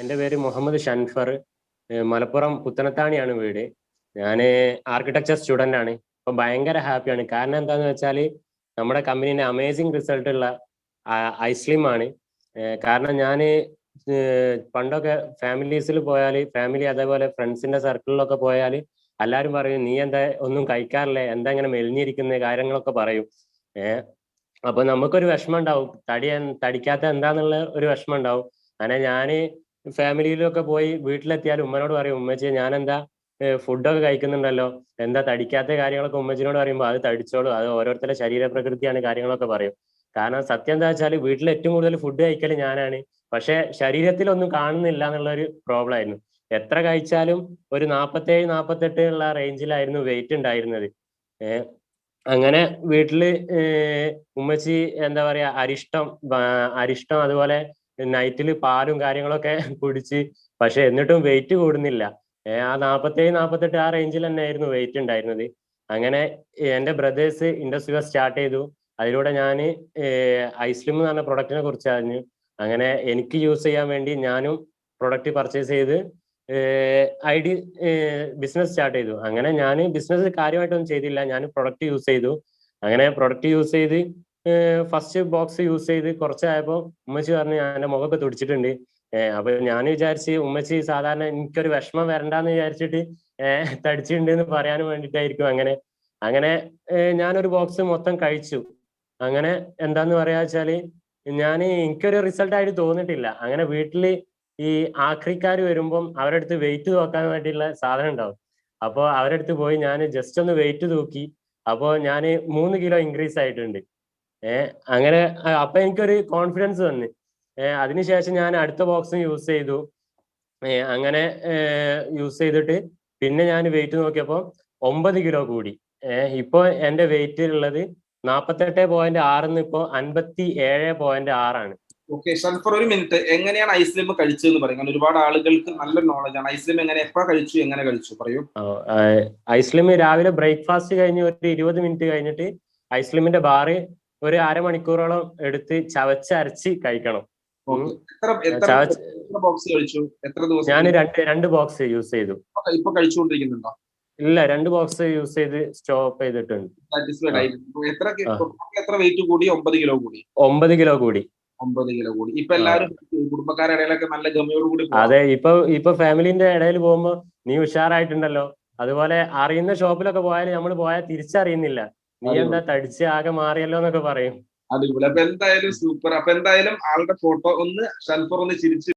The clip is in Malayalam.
എന്റെ പേര് മുഹമ്മദ് ഷൻഫർ മലപ്പുറം പുത്തനത്താണിയാണ് വീട്. ഞാൻ ആർക്കിടെക്ചർ സ്റ്റുഡന്റ് ആണ്. ഇപ്പൊ ഭയങ്കര ഹാപ്പിയാണ് കാരണം എന്താന്ന് വെച്ചാൽ നമ്മുടെ കമ്പനീന്റെ അമേസിങ് റിസൾട്ട് ഉള്ള ഐസ്ലിം ആണ്. കാരണം ഞാൻ പണ്ടൊക്കെ ഫാമിലീസിൽ പോയാൽ ഫാമിലി അതേപോലെ ഫ്രണ്ട്സിന്റെ സർക്കിളിലൊക്കെ പോയാൽ എല്ലാവരും പറയും നീ എന്താ ഒന്നും കഴിക്കാറില്ലേ? എന്താ ഇങ്ങനെ മെലിഞ്ഞിരിക്കുന്ന? കാര്യങ്ങളൊക്കെ പറയും. അപ്പൊ നമുക്കൊരു വിഷമം ഉണ്ടാവും. തടി തടിക്കാത്ത എന്താന്നുള്ള ഒരു വിഷമം ഉണ്ടാവും. അങ്ങനെ ഞാൻ ഫാമിലിയിലൊക്കെ പോയി വീട്ടിലെത്തിയാൽ ഉമ്മനോട് പറയും ഉമ്മച്ചി ഞാൻ എന്താ ഫുഡൊക്കെ കഴിക്കുന്നുണ്ടല്ലോ. എന്താ തടിക്കാത്ത കാര്യങ്ങളൊക്കെ ഉമ്മച്ചിനോട് പറയുമ്പോൾ അത് തടിച്ചോളൂ. അത് ഓരോരുത്തരുടെ ശരീരപ്രകൃതിയാണ് കാര്യങ്ങളൊക്കെ പറയും. കാരണം സത്യം എന്താ വെച്ചാൽ വീട്ടിൽ ഏറ്റവും കൂടുതൽ ഫുഡ് കഴിക്കൽ ഞാനാണ്. പക്ഷെ ശരീരത്തിലൊന്നും കാണുന്നില്ല എന്നുള്ള ഒരു പ്രോബ്ലം ആയിരുന്നു എത്ര കഴിച്ചാലും ഒരു നാപ്പത്തേഴ് നാപ്പത്തെട്ട് ഉള്ള റേഞ്ചിലായിരുന്നു വെയിറ്റ് ഉണ്ടായിരുന്നത്. അങ്ങനെ വീട്ടിൽ ഉമ്മച്ചി എന്താ പറയാ അരിഷ്ടം അരിഷ്ടം അതുപോലെ നൈറ്റിൽ പാലും കാര്യങ്ങളൊക്കെ കുടിച്ച് പക്ഷെ എന്നിട്ടും വെയിറ്റ് കൂടുന്നില്ല. ആ നാൽപ്പത്തേഴ് നാൽപ്പത്തെട്ട് ആ റേഞ്ചിൽ തന്നെ ആയിരുന്നു വെയിറ്റ് ഉണ്ടായിരുന്നത്. അങ്ങനെ എന്റെ ബ്രദേഴ്സ് ഇൻഡസ്ട്രി സ്റ്റാർട്ട് ചെയ്തു. അതിലൂടെ ഞാൻ ഐസ്ലിം എന്ന് പറഞ്ഞ പ്രൊഡക്റ്റിനെ കുറിച്ച് അറിഞ്ഞു. അങ്ങനെ എനിക്ക് യൂസ് ചെയ്യാൻ വേണ്ടി ഞാനും പ്രൊഡക്റ്റ് പർച്ചേസ് ചെയ്ത് ഐ ഡി ബിസിനസ് സ്റ്റാർട്ട് ചെയ്തു. അങ്ങനെ ഞാൻ ബിസിനസ് കാര്യമായിട്ടൊന്നും ചെയ്തില്ല. ഞാൻ പ്രൊഡക്റ്റ് യൂസ് ചെയ്തു. അങ്ങനെ പ്രൊഡക്റ്റ് യൂസ് ചെയ്ത് ഫസ്റ്റ് ബോക്സ് യൂസ് ചെയ്ത് കുറച്ചായപ്പോ ഉമ്മച്ചി പറഞ്ഞു എന്റെ മുഖമൊക്കെ തുടിച്ചിട്ടുണ്ട്. അപ്പൊ ഞാൻ വിചാരിച്ച് ഉമ്മച്ചി സാധാരണ എനിക്കൊരു വിഷമം വരണ്ടെന്ന് വിചാരിച്ചിട്ട് തടിച്ചിട്ടുണ്ട് എന്ന് പറയാൻ വേണ്ടിട്ടായിരിക്കും അങ്ങനെ. അങ്ങനെ ഞാനൊരു ബോക്സ് മൊത്തം കഴിച്ചു. അങ്ങനെ എന്താന്ന് പറയാ വെച്ചാൽ ഞാൻ എനിക്കൊരു റിസൾട്ട് ആയിട്ട് തോന്നിട്ടില്ല അങ്ങനെ വീട്ടിൽ ഈ ആക്രിക്കാർ വരുമ്പം അവരുടെ അടുത്ത് വെയിറ്റ് നോക്കാൻ വേണ്ടിയുള്ള സാധനം ഉണ്ടാവും. അപ്പോൾ അവരുടെ അടുത്ത് പോയി ഞാൻ ജസ്റ്റ് ഒന്ന് വെയിറ്റ് തൂക്കി. അപ്പോൾ ഞാൻ മൂന്ന് കിലോ ഇൻക്രീസ് ആയിട്ടുണ്ട്. ഏഹ് അങ്ങനെ അപ്പൊ എനിക്കൊരു കോൺഫിഡൻസ് വന്ന്. ഏഹ് അതിനുശേഷം ഞാൻ അടുത്ത ബോക്സും യൂസ് ചെയ്തു. ഏഹ് അങ്ങനെ യൂസ് ചെയ്തിട്ട് പിന്നെ ഞാൻ വെയിറ്റ് നോക്കിയപ്പോൾ ഒമ്പത് കിലോ കൂടി. ഏഹ് ഇപ്പൊ എന്റെ വെയിറ്റ് ഉള്ളത് നാപ്പത്തെട്ട് പോയിന്റ് ആറിന്ന് ഇപ്പോ അൻപത്തി ഏഴ് പോയിന്റ് ആറാണ് ഓക്കെ ഷൽഫർ ഒരു മിനിറ്റ് എങ്ങനെയാണ് ഐസ്ലിം കഴിച്ചതെന്ന് പറയും. കാരണം ഒരുപാട് ആളുകൾക്ക് നല്ല നോളജ് ആണ്. ഐസ്ലിം എങ്ങനെ എപ്പോ കഴിച്ചു എങ്ങനെ കഴിച്ചു? പറയൂ. ഐസ്ലിം രാവിലെ ബ്രേക്ക്ഫാസ്റ്റ് കഴിഞ്ഞ് ഒരു ഇരുപത് മിനിറ്റ് കഴിഞ്ഞിട്ട് ഐസ്ലിമിന്റെ ബാറ് ഒരു അരമണിക്കൂറോളം എടുത്ത് ചവച്ചരച്ച് കഴിക്കണം. ഞാൻ രണ്ട് രണ്ട് ബോക്സ് യൂസ് ചെയ്തു. ഇപ്പൊ- കഴിച്ചുകൊണ്ടിരിക്കുന്നുണ്ടോ? ഇല്ല രണ്ട് ബോക്സ് യൂസ് ചെയ്ത് സ്റ്റോപ്പ് ചെയ്തിട്ടുണ്ട്. എത്ര വെയിറ്റ് കൂടി? ഒമ്പത് കിലോ കൂടി. ഒമ്പത് കിലോ കൂടി. ഒമ്പത് കിലോ കൂടി. ഇപ്പൊ എല്ലാവരും കുടുംബക്കാരുടെ ഇടയിലൊക്കെ നല്ല ഗമയോട് കൂടി അതെ ഇപ്പൊ ഇപ്പൊ ഫാമിലിന്റെ ഇടയിൽ പോകുമ്പോ നീ ഉഷാറായിട്ടുണ്ടല്ലോ. അതുപോലെ അറിയുന്ന ഷോപ്പിലൊക്കെ പോയാൽ നമ്മൾ പോയാൽ തിരിച്ചറിയുന്നില്ല. നീ എന്താ തടിച്ച് ആകെ മാറിയല്ലോ എന്നൊക്കെ പറയും. അടിപൊളി. അപ്പൊ എന്തായാലും സൂപ്പർ അപ്പൊ എന്തായാലും ആളുടെ ഫോട്ടോ ഒന്ന് ഷൽഫർ ഒന്ന് ചിരിച്ച്